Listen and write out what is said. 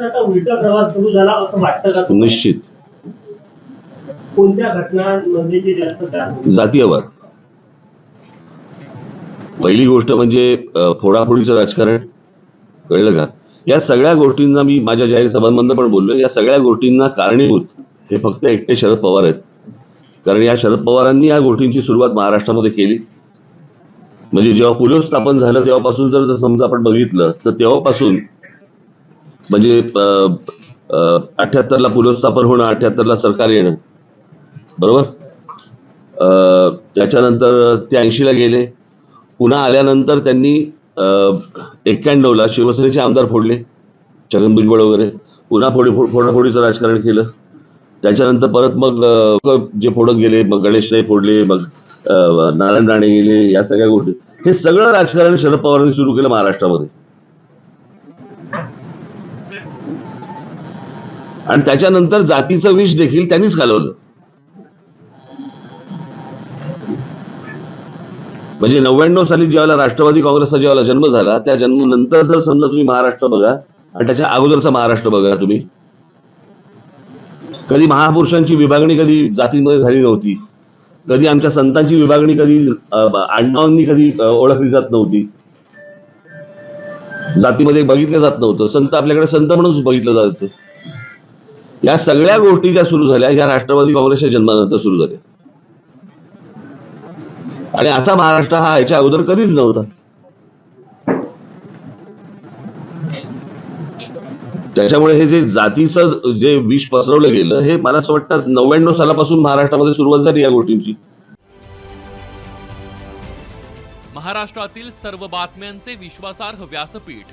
महाराष्ट्राचा उलटा प्रवास सुरू झाला असं वाटतं का तुम्हाला? निश्चित. कोणत्या घटनांमध्ये जे जास्त त्रास जातीयवाद. पहिली गोष्ट म्हणजे अ, फोडाफोडीचं राजकारण. कळलं का? या सगळ्या गोष्टींना मी माझ्या जाहीर सभांमधनं पण बोललो या सगळ्या गोष्टींना कारणीभूत हे फक्त एकटे शरद पवार आहेत. कारण या शरद पवारांनी या गोष्टींची सुरुवात महाराष्ट्रामध्ये केली. म्हणजे जेव्हा पुलोस स्थापन झालं तेव्हापासून जर जर समजा आपण बघितलं तर तेव्हापासून म्हणजे अठ्याहत्तरला पुनर्स्थापन होणं अठ्याहत्तरला सरकार येणं. बरोबर? त्याच्यानंतर ते ऐंशीला गेले. पुन्हा आल्यानंतर त्यांनी एक्क्याण्णवला शिवसेनेचे आमदार फोडले. छगन भुजबळ वगैरे. पुन्हा फोडी फोडाफोडीचं राजकारण केलं. त्याच्यानंतर परत मग जे फोडत गेले मग गणेश नाही फोडले मग नारायण राणे गेले या सगळ्या गोष्टी. हे सगळं राजकारण शरद पवारांनी सुरू केलं महाराष्ट्रामध्ये. आणि त्याच्यानंतर जातीचं विष देखील त्यांनीच घालवलं. म्हणजे नव्याण्णव साली ज्यावेळेला राष्ट्रवादी काँग्रेसचा ज्यावेळेला जन्म झाला त्या जन्मानंतर जर समजा तुम्ही महाराष्ट्र बघा आणि त्याच्या अगोदरचा महाराष्ट्र बघा तुम्ही कधी महापुरुषांची विभागणी कधी जातींमध्ये झाली नव्हती कधी आमच्या संतांची विभागणी कधी आडनावांनी कधी ओळखली जात नव्हती. जातीमध्ये बघितलं जात नव्हतं. संत आपल्याकडे संत म्हणून बघितलं जायचं. या सगळ्या गोष्टी ज्या सुरू झाल्या. ह्या राष्ट्रवादी काँग्रेसच्या जन्मानंतर सुरू झाल्या. आणि असा महाराष्ट्र हा याच्या अगोदर कधीच नव्हता. त्याच्यामुळे हे जे जातीचं जे विष पसरवलं गेलं हे मला असं वाटतं नव्याण्णव सालापासून महाराष्ट्रामध्ये सुरुवात झाली या गोष्टींची. महाराष्ट्रातील सर्व बातम्यांचे विश्वासार्ह व्यासपीठ.